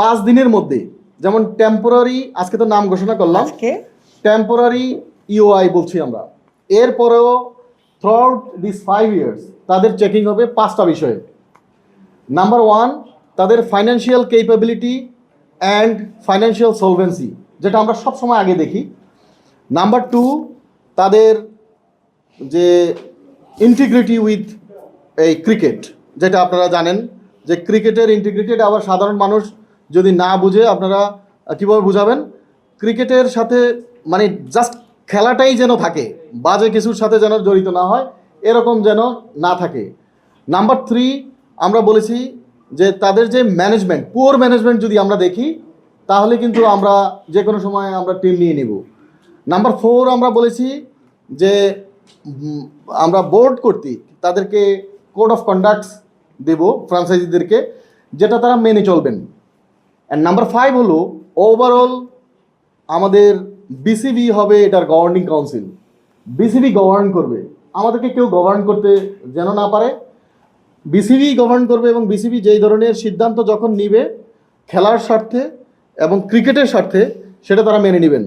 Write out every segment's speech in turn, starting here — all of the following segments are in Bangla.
পাঁচ দিনের মধ্যে যেমন টেম্পোরারি আজকে তো নাম ঘোষণা করলাম টেম্পোরারি ইওআই বলছি আমরা। এরপরেও থ্রুআউট দিস ফাইভ ইয়ার্স তাদের চেকিং হবে পাঁচটা বিষয়ে। নাম্বার ওয়ান তাদের financial capability and financial solvency যেটা আমরা সবসময় আগে দেখি। নাম্বার টু তাদের যে ইন্টিগ্রিটি উইথ এই ক্রিকেট যেটা আপনারা জানেন যে ক্রিকেটের ইন্টিগ্রিটেড আবার সাধারণ মানুষ যদি না বুঝে আপনারা কীভাবে বুঝাবেন? ক্রিকেটের সাথে মানে জাস্ট খেলাটাই যেন থাকে, বাজে কিছুর সাথে যেন জড়িত না হয়, এরকম যেন না থাকে। নাম্বার থ্রি আমরা বলেছি যে তাদের যে ম্যানেজমেন্ট পুয়ার ম্যানেজমেন্ট যদি আমরা দেখি, তাহলে কিন্তু আমরা যে কোনো সময় আমরা টিম নিয়ে নিব। নাম্বার ফোর আমরা বলেছি যে আমরা বোর্ড কর্তৃক তাদেরকে কোড অফ কন্ডাক্টস দেব ফ্রাঞ্চাইজিদেরকে যেটা তারা মেনে চলবেন। অ্যান্ড নাম্বার ফাইভ হলো ওভারঅল আমাদের বিসিবি হবে এটার গভর্নিং কাউন্সিল বিসিবি গভর্ন করবে। আমাদেরকে কেউ গভর্ন করতে যেন না পারে। বিসিবি গভর্ন করবে এবং বিসিবি যেই ধরনের সিদ্ধান্ত যখন নিবে, খেলার স্বার্থে এবং ক্রিকেটের স্বার্থে, সেটা তারা মেনে নেবেন।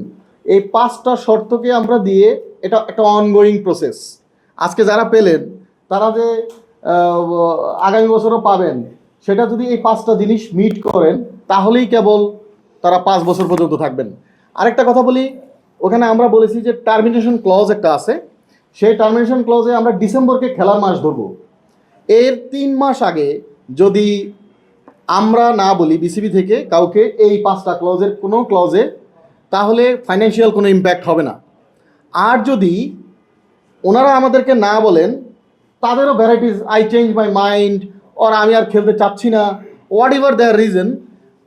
এই পাঁচটা শর্তকে আমরা দিয়ে এটা একটা অনগোয়িং প্রসেস আজকে যারা পেলেন, তারা যে আগামী বছরও পাবেন। সেটা যদি এই পাঁচটা জিনিস মিট করেন, তাহলেই কেবল তারা পাঁচ বছর পর্যন্ত থাকবেন। আরেকটা কথা বলি, ওখানে আমরা বলেছি যে টার্মিনেশন ক্লজ একটা আছে। সেই টার্মিনেশন ক্লজে আমরা ডিসেম্বরকে খেলার মাস ধরবো। এর তিন মাস আগে যদি আমরা না বলি বিসিবি থেকে কাউকে এই পাঁচটা ক্লজের কোনো ক্লজে তাহলে ফাইন্যান্সিয়াল কোনো ইম্প্যাক্ট হবে না। আর যদি ওনারা আমাদেরকে না বলেন, তাদেরও ভ্যারাইটিস আই চেঞ্জ মাই মাইন্ড ওর আমি আর খেলতে চাচ্ছি না হোয়াট ইভার দেয়ার রিজন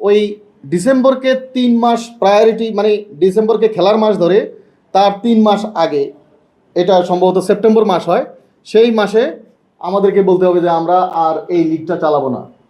ওই ডিসেম্বরকে তিন মাস প্রায়োরিটি মানে ডিসেম্বরকে খেলার মাস ধরে তার তিন মাস আগে এটা সম্ভবত সেপ্টেম্বর মাস হয়। সেই মাসে আমাদেরকে বলতে হবে যে আমরা আর এই লিগটা চালাবো না।